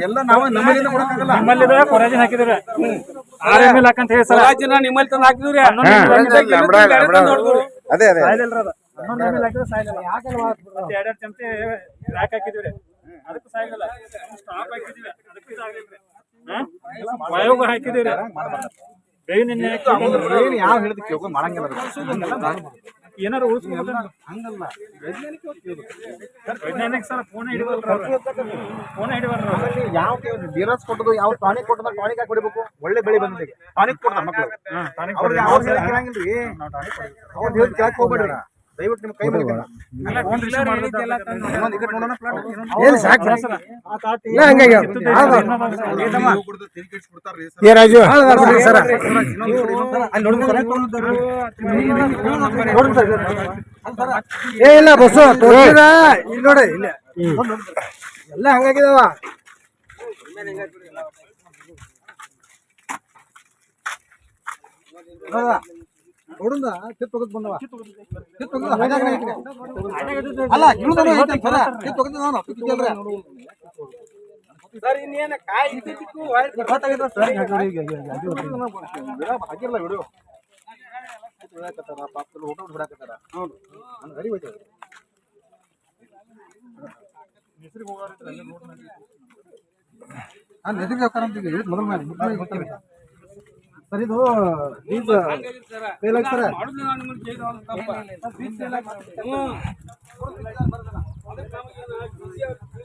ಎಲ್ಲ ನಾವು ನಮ್ಮಲ್ಲಿಂದ ಕೊಡಕ್ಕಾಗಲ್ಲ ನಿಮ್ಮಲ್ಲಿ ಕೊರಾಜಿನ್ ಹಾಕಿದ್ರೆ ಆರ್ ಎಂ ಎಲ್ ಹಾಕಂತ ಹೇಳಿ ಸರ್ ರಾಜ್ಯನ ನಿಮ್ಮಲ್ಲಿ ತಂದು ಹಾಕಿದ್ರಿ. ಅದೇ ಅದೇ. ಹನ್ನೊಂದು ಎಂ ಎಲ್ ಹಾಕಿದ್ರೆ ಎರಡೆರಡು ಚಮಚೆ ರಾಕ್ ಅದಕ್ಕೂ ಸ್ಟಾಪ್ ಹಾಕಿದ್ವಿ ಅದಕ್ಕೂ ಬೇವಿನ. ಯಾವ ಹೇಳಿದ ಕೇಳ್ಕೊಂಡು ಮಾಡಂಗಿಲ್ಲ. ಏನಾರು ಉಳಿಸ್ಕೊಂಡು ಹಂಗಲ್ಲ. ವೈಜ್ಞಾನಿಕ ಸರ್ ಫೋನ್ ಹಿಡಿವಲ್ರ ಫೋನ್ ಹಿಡಿವಲ್ರ ಯಾವ ಡೀಲರ್ಸ್ ಕೊಟ್ಟದು ಯಾವ ಟಾನಿಕ್ ಕೊಟ್ಟದ ಟಾನಿಕ್ ಹಾಕಿ ಹೊಡಿಬೇಕು? ಒಳ್ಳೆ ಬೆಳೆ ಬಂದಿದೆ ಟಾನಿಕ್ ಕೊಡ್ತಾರೆ ಮಕ್ಕಳು ಅವ್ರಿಗೆ ಅವ್ರು ಹೇಳಿ ಕೇಳಂಗಿಲ್ರಿ ಅವ್ರು ಹೇಳಿ ಕೇಳಕ್ ಹೋಗ್ಬೇಡ್ರಿ. ದಯವಿಟ್ಟು ನಿಮ್ಮ ಕೈ ಮುಗಿತೀನಿ ಇನ್ನೊಂದು ಇದಕ್ಕೆ ನೋಡೋಣ ಪ್ಲಾಟ್ ಏನು ಸಾಕು ಇಲ್ಲ ಹಂಗಾಗಿ ಏ ರಾಜು ಸರ ಏ ಇಲ್ಲ ಬಸ್ಸು ಇಲ್ಲಿ ನೋಡಿ ಇಲ್ಲ ಎಲ್ಲ ಹಂಗಾಗಿದಾವ ನೋಡುದ? ತೆಗೆದು ಬಂದವ. ಕಿತ್ತು ತೆಗೆದು ಹಾಗಾಗ. ಅಲ್ಲ ಐತೆ ಸರ ಕಿತ್ತು ತೆಗೆದು ನಾನು ಕಿತ್ತು ಕೇಳ್ರಿ. ಸರ್ ಇನ್ನೇನ ಕಾಯಿ ಇದ್ದಿದ್ದಕ್ಕೂ ಗೊತ್ತಾಗೈತೆ ಸರ್. ಹಾಕಿಲ್ಲ ವಿಡಿಯೋ ಬಿಡಾಕತ್ತಾರ ಪಾಪದಲ್ಲಿ ಬಿಡಾಕತ್ತಾರ ಹೌದು ನನ್ನ ಗಡಿ ಹೋಯ್ತು ಹಾಂ ನೆಟ್ಟಿಗೆ ಹೋಗ್ತಾರ ಅಂತ ಈಗ. ಹೇಳಿದ್ ಮೊದಲು ಗೊತ್ತಿಲ್ಲ ಸರ್ ಇದು ಬೀಜ ಫೇಲ್ ಆಗಿ ಸರ್.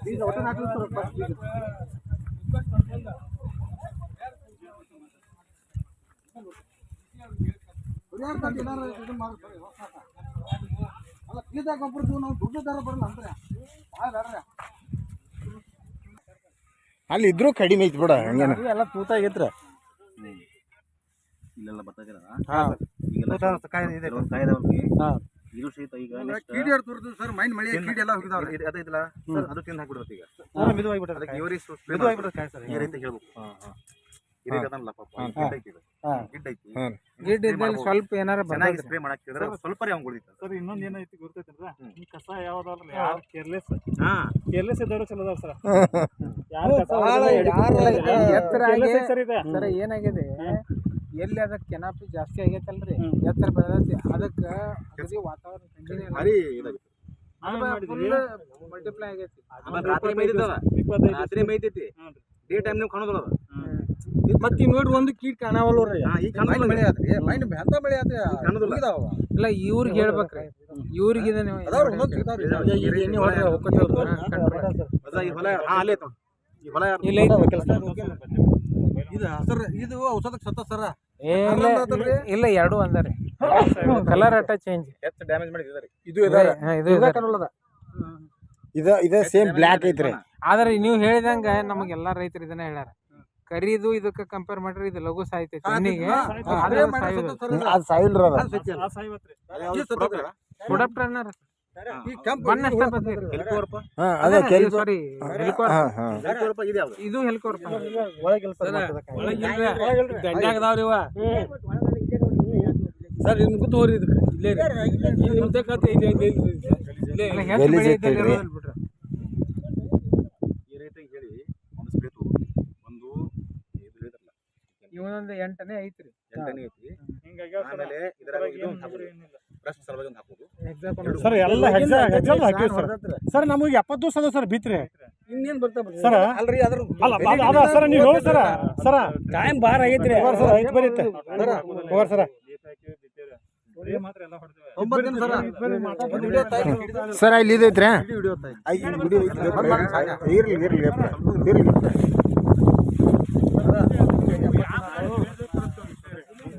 ಬೀಜ ಒಟ್ಟು ಹಾಕಲಿ ಬೀಜ. ಅಲ್ಲ ಬೀಜ ಗೊಬ್ಬರದ್ದು ನಾವು ದುಡ್ಡು ದರ ಬರಲ್ಲ ಅಂದ್ರೆ. ಭಾಳ ಬೇಡ್ರಿ ಅಲ್ಲಿ ಇದ್ರು ಕಡಿಮೆ ಐತಿ ಬಿಡ ಹಂಗೇನ. ಎಲ್ಲ ತೂತ ಆಗೈತ್ರ. ಇಲ್ಲೆಲ್ಲ ಇದೆ. ಕಾಯ್ದವಲ್ರಿ ಹಾಂ. ಇದು ಸಹಿತ ಈಗ ಸರ್ ಮೈನ್ ಮಳೆ ಕೀಡಿ ಎಲ್ಲ ಸರ್ ಅದು ತಿಂದು ಹಾಕ್ಬಿಡ್ಬೇಕು ಈಗ. ಮಿದುವಾಗಿಬಿಟ್ರೆ ಅದಕ್ಕೆ ಮಿದು ಮಿದುವಾಗಿಬಿಟ್ರೆ ಕಾಯಿ ಸರ್ ಈ ರೀತಿ ಹೇಳ್ಬೇಕು. ಗಿಡ್. ಹಾಂ. ಹಾಂ. ಇದ್ದಲ್ಲಿ ಸ್ವಲ್ಪ ಏನಾರ ಚೆನ್ನಾಗಿ ಸ್ಪ್ರೇ ಸ್ವಲ್ಪ ಅವ್ನು ಉಳಿದಿತ್ತು ಸರ್ ಇನ್ನೊಂದ್ ಏನೈತಿ ಗೊತ್ತೈತಂದ್ರ ಈ ಕಸ ಯಾವ್ದಲ್ಲ ಯಾರು ಕೇರ್ಲೆಸ್ ಹಾ. ಕೇರ್ಲೆಸ್ ಇದ್ದವ್ರು ಚಲೋ ಅದಾವ ಸರ್. ಯಾರು ಕಸ ಸರ ಏನಾಗಿದೆ? ಎಲ್ಲಿ ಅದಕ್ಕೆ ಕೆನಾಪಿ ಜಾಸ್ತಿ ಆಗೈತಲ್ರಿ? ಎತ್ತರ ಬೆಳೆದೈತಿ ಅದಕ್ಕೆ ಅದಕ್ಕೆ ವಾತಾವರಣ ಇಲ್ಲ. ಭಾರಿ ಇದಾಗಿತ್ತು ನಾವ್ ಏನ್ ಅದು full multiply ಆಗೈತಿ. ಆಮೇಲೆ ರಾತ್ರಿ ಮೇಯ್ತೈತಿ ಡೇ ಟೈಮ್ ನೀವು ಕಾಣೋದಿಲ್ಲ ಅದು? ಮತ್ತೆ ನೋಡ್ರಿ ಒಂದು ಕೀಟ್ ರೀ? ಹಾ, ಈಗ ಆತ್ರಿ. ಮೈನ್ ಆತ್ರಿ. ಕಾಣೋದಿಲ್ಲ. ಇಲ್ಲ ಇವ್ರಿಗೆ ಹೇಳ್ಬೇಕ್ರಿ. ಇವ್ರಿಗೆ ಅದಾವ್ರಿ ಒಂದೊಂದು ಸಿಗ್ತಾವ್ರಿ ಎಣ್ಣೆ ಹೊಡ್ರಿ ಹೊಲ ಹಾ ಅಲ್ಲೇ ಐತವ್. ಈ ಹೊಲ ಯಾರ್ದು? ಇಲ್ಲ ಐತಿ. ಇದು ಇದು ಔಷಧಕ್ಕೆ ಸತ್ತ ಸರ? ಏ, ಇಲ್ಲ ಇಲ್ಲ ಎರಡು ಅಂದಾರಿ ಕಲರ್ ಅಟ್ಟ ಚೇಂಜ್ ಹೆಚ್ಚು ಡ್ಯಾಮೇಜ್ ಮಾಡಿದ್ದಾರೆ ಇದು ಇದು ಇದೆ. ಇದ ಇದ ಸೇಮ್ ಬ್ಲ್ಯಾಕ್ ಐತ್ರಿ. ಆದ್ರೆ ನೀವು ಹೇಳಿದಂಗ ನಮಗೆಲ್ಲ ರೈತರು ಇದನ್ನ ಹೇಳ್ಯಾರ. ಕರೀದು ಇದಕ್ಕೆ ಕಂಪೇರ್ ಮಾಡ್ರಿ ಇದು ಲಘು ಸಾಯ್ತೈತಿ ಹಣ್ಣಿಗೆ. ಅದು. ಪ್ರೊಡಕ್ಟ್ ಅದ ಕೆಲ್ಸ ಸಾರಿ. ಹೆಲಿಕೋರ್ ಹಾ ಹಾ ಹೆಲ್ಕೋರ್ಪ. ಇದೆ ಯಾವ್ದು? ಇದು ಹೆಲಿಕೋರ್ ದಂಡ್ಯಾಗದಾವ್ರಿ ಇವ. ಸರ್ ಕೂತ್ ಹೋರಿ ಇದಕ್ಕೆ. ಇಲ್ಲೇ ಇದೆ ಇದೆ ಇಲ್ಲೇ ಈ ರೈತಗೆ ಹೇಳಿ ಒಂದು ಸ್ಪ್ರೇ ತಗೋರಿ ಒಂದು ಇದು ಹೇಳಿದ್ರಲ್ಲ. ಇವನೊಂದು ಎಂಟನೇ ಐತ್ರಿ. ಎಂಟನೇ ಐತಿ ಆಮೇಲೆ ಇದರಾಗ ಇದು ಸಲುವಾಗಿ ಒಂದು ಹಾಕೋದು ಸರ್ ಎಲ್ಲ ಹಾಕಿವಿ ಸರ್ ಸರ್ ನಮಗೆ ಎಪ್ಪತ್ತು ದಿವಸ ಅದ ಸರ್ ಬಿತ್ರಿ. ಇನ್ನೇನು ಬರ್ತಾ ಸರ ಅಲ್ರಿ ಅದ್ರ ಅಲ್ಲ ಅದ- ಅದ ಸರ್ ನೀವು ಹೇಳಿ ಸರ್ ಸರ. ಟೈಮ್ ಬಾರ ಆಗೈತ್ರಿ. ಹೋಗಾರ ಸರ್ ಐತ್ ಬರೀತೆ. ಹೋಗಾರ ಸರ. ಒಂಬತ್ತು ದಿನ ಸರ ಒಂದು ವಿಡಿಯೋ ತಾಯಿ ಸರ್ ಇಲ್ಲಿ ಇದೈತ್ರಿ ವಿಡಿಯೋ ತಾಯಿ. ಐ, ಇಲ್ಲಿ ಬಿಡಿ ಐತ್ರಿ. ಇರ್ಲಿ ಇರ್ಲಿ ಇರ್ಲಿ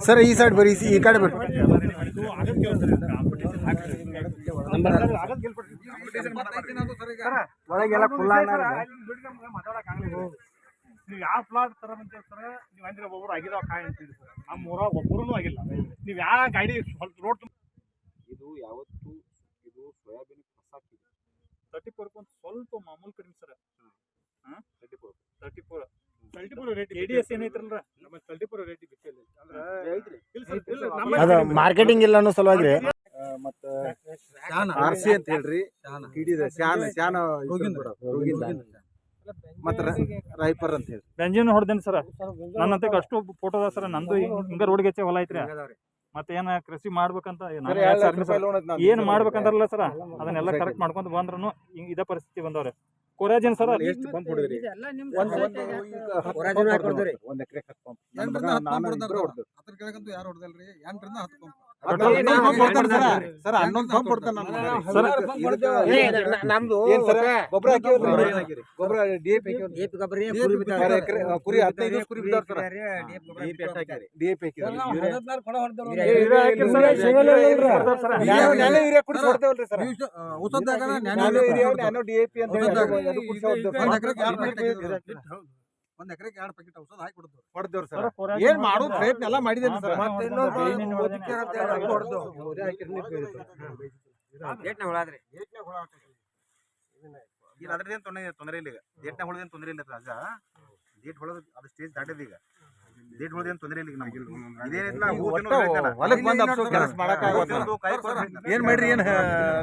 ಸರ್ ಈ ಸೈಡ್ ಬರ್ರಿ ಈ- ಈ ಕಡೆ ಬರ್ರಿ ಒಳಗೆಲ್ಲ ಫುಲ್ ನೀವು ಯಾವ ಪ್ಲಾಟ್ ತರ ಅಂತ ಸರ್ ನೀವು ಅಂದ್ರೆ ಒಬ್ಬರು ಆಗಿದಾವೆ ಕಾಯಿ ಅಂತೀರಿ ಸರ್ ನಮ್ಮ ಊರಾಗ ಒಬ್ಬರೂ ಆಗಿಲ್ಲ ನೀವು ಯಾವ ಗಾಡಿ ಸ್ವಲ್ಪ ರೋಡ್ ಇದು ಯಾವತ್ತು ಇದು ಸೋಯಾಬೀನ್ ಕಸಾಕಿದೆ. ತರ್ಟಿ ಫೋರ್ ಒಂದು ಸ್ವಲ್ಪ ಮಾಮೂಲು ಕಡಿಮೆ sir. Four thirty four thirty four ಅದ ಮಾರ್ಕೆಟಿಂಗ್ ಇಲ್ಲ ಅನ್ನೋ ಸಲುವಾಗಿ. ಮತ್ತ ಆರ್ ಸಿ ಅಂತ ಹೇಳ್ರಿ. ಕಿಡಿದ ಶಾನ ಶಾನ ಮತ್ತ ರಾಯಪರ್ ಅಂತ ಹೇಳಿ ಬೆಂಜಿನ್ ಹೊಡೆದೇನಿ ಸರ್? ನನ್ನಂತೆ ಅಷ್ಟು ಫೋಟೋ ಅದ ಸರ್. ನಂದು ಹಿಂಗ ರೋಡ್ ಗೆಚ್ಚೆ ಹೊಲ ಐತ್ರಿ. ಮತ್ತೆ ಏನ ಕೃಷಿ ಮಾಡ್ಬೇಕಂತ. ಏನ್ ಮಾಡ್ಬೇಕಂತಾರಲ್ಲ ಸರ್? ಅದನ್ನೆಲ್ಲ ಕರೆಕ್ಟ್ ಮಾಡ್ಕೊಂತ ಬಂದ್ರು ಇದ ಪರಿಸ್ಥಿತಿ ಬಂದವ್ರೆ. ಕೊರಾಜಿನ್ ಸರ್ ಎಷ್ಟು ಪಂಪ್ ಹೊಡೆದ್ರಿ. ಒಂದ್ ಎಕರೆ ಹತ್ತು ಪಂಪ್ ನಾನು ಇಬ್ರು ಹೊಡ್ದು. ಅದ್ರ ಕೆಳಗಂತೂ ಯಾರು ಹೊಡೆದಲ್ರಿ? ಎಂಟರಿಂದ ಹತ್ತು ಪಂಪ್ ನಮ್ದು ಏನ್ ಸರ್ ಗೊಬ್ಬರ ಹಾಕಿವ್ರಿ ಗೊಬ್ಬರ ಏನ್ ಹಾಕಿರಿ? ಗೊಬ್ಬರ D A P per acre ಕುರಿ ಹದಿನೈದು ಕುರಿ ಬಿದ್ದಾವ್ ಸರ್. ಡಿ ಎ ಪಿ ಹಾಕಿದ್ರಿ ನ್ಯಾನೋ ನ್ಯಾನೋ ಯೂರಿಯಾ ಕುಡಿಸಿ ಹೊಡ್ತೇವಲ್ರಿ sir. ಉಸದ್ದಾಗ nano urea nano D A P ಅಂತ ಒಂದ್. ಎಕರೆಗೆ ಎರಡು ಪ್ಯಾಕೆಟ್ ಔಷಧ ಹಾಕಿ ಕೊಡ್ತೀವಿ ಹೊಡ್ದೇವ್ರಿ ಸರ್. ಏನ್ ಮಾಡೋ ಪ್ರಯತ್ನ ಎಲ್ಲ ಮಾಡಿದ್ದೇನೆ ಸರ್. ಮತ್ತೆ ಇನ್ನೊಂದು? ಈಗ ಅದ್ರದ್ದೇನು ತೊಂದರೆ ತೊಂದರೆ ಇಲ್ಲ ಈಗ. ಡೇಟ್ನಾಗ ಹೊಳದೇನು ತೊಂದರೆ ಇಲ್ಲ ರಾಜ ಡೇಟ್ ಹೊಳದ ಅದು ಸ್ಟೇಜ್ ದಾಟಿದ ಈಗ. ತೊಂದರೆ ಇಲ್ಲ ಈಗ ಇದೇನಿಲ್ಲ ಒಟ್ಟು ಬಂದ್ ಅಪ್ಸೋ ಕೆಲಸ. ಏನ್ ಮಾಡ್ರಿ ಏನ್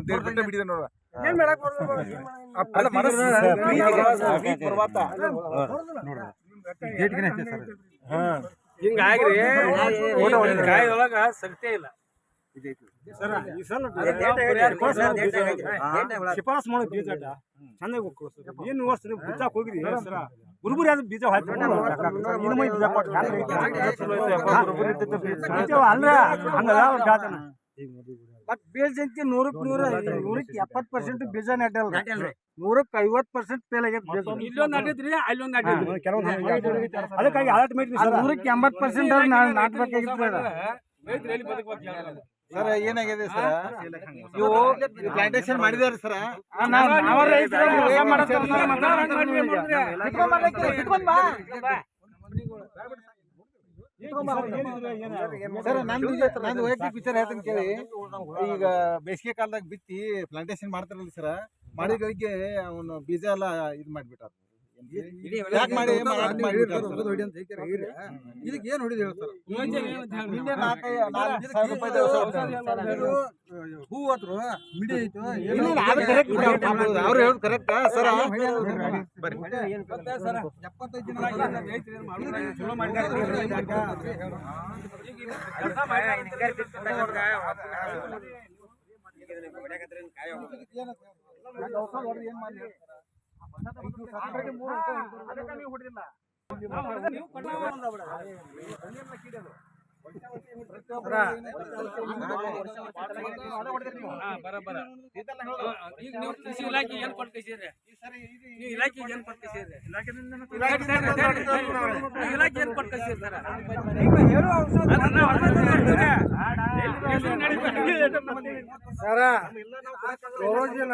ದೇಡ್ ಗಂಟೆ ಬಿಡಿದೆ ನೋಡ ಅಲ್ಲ ಮನಸ್ಸು ವೀಕ್ ಪರ್ವತ ಹಿಂಗಾಗ್ರಿ ಸತ್ಯ ಇಲ್ಲ ಶಿಫಾರಸ್ ಮಾಡಿ ಬೀಜ ಚೆನ್ನಾಗಿ ಏನು ವರ್ಷ ಬಿತ್ತಾಕ್ ಹೋಗಿರಿ ಸರ ಗುರುಬುರಿ ಅದು ಬೀಜ ಬೀಜ. ಕೊಟ್ಟು ಅಲ್ರ ಹಂಗದ ಅವ್ರ ಜಾತನ ಮತ್ ಬೀಜ ಅಂತ ನೂರಕ್ ನೂರ ನೂರಕ್ಕೆ ಎಪ್ಪತ್ ಪರ್ಸೆಂಟ್ ಬೀಜ ನೆಟ್ಟಲ್ರಿ ನೂರಕ್ಕೆ ಐವತ್ ಪರ್ಸೆಂಟ್ ಫೇಲ್ ಆಗೈತೆ ಇಲ್ಲೊಂದ್ ನಟೈತ್ರಿ ಅಲ್ಲೊಂದ್ ನಟೈತ್ರಿ ಅದಕ್ಕಾಗಿ ಅಲರ್ಟ್ ಮಾಡಿ ನೂರಕ್ ಎಂಬತ್ ಪರ್ಸೆಂಟ್ ನಾಟ್ಬೇಕಾಗಿತ್ತು ಸರ್ ಏನಾಗಿದೆ ಸರ್? ಇವು ಪ್ಲಾಂಟೇಶನ್ ಮಾಡಿದಾರೆ ಸರ್? ನಾವ ಸರ್, ನಂದು ಈಗ ನಂದು ವೈಯಕ್ತಿಕ ವಿಚಾರ ಹೇಳ್ತೀನಿ ಕೇಳಿ. ಈಗ ಬೇಸಿಗೆ ಕಾಲದಾಗ ಬಿತ್ತಿ ಪ್ಲಾಂಟೇಶನ್ ಮಾಡ್ತಾರಲ್ಲ ಸರ್ ಮಾಡಿಗಳಿಗೆ ಅವನು ಬೀಜ ಎಲ್ಲ ಇದು ಮಾಡ್ಬಿಟ್ಟಾರ? ಇದಕ್ಕೆ ಏನ್ ಹೊಡಿದ್ ಹೂ ಹತ್ರ ಮಿಡಿ ಐತು ಅವ್ರು ಹೇಳೋದು ಕರೆಕ್ಟ್ ಸರ್ ಎಪ್ಪತ್ತೈದು ದಿನ ಮಾಡ್ತಾರೆ? ಚಲೋ ಸರ್ ಹಾ, ಬರೋಬ್ಬರ. ಈಗ ನೀವು ಕೃಷಿ ಇಲಾಖೆ ಏನ್ ಸರ್ ಕಳಿಸಿದ್ರಿ ನೀವು ಇಲಾಖೆ ಏನ್ ಕೊಟ್ಟು ಕಳಿಸಿದ್ರಿ ಇಲಾಖೆ ಏನ್ ಕೊಟ್ಟು ಕಳಿಸಿದ್ರಿ ಸರ್? ಸರ ರೋಜಿನ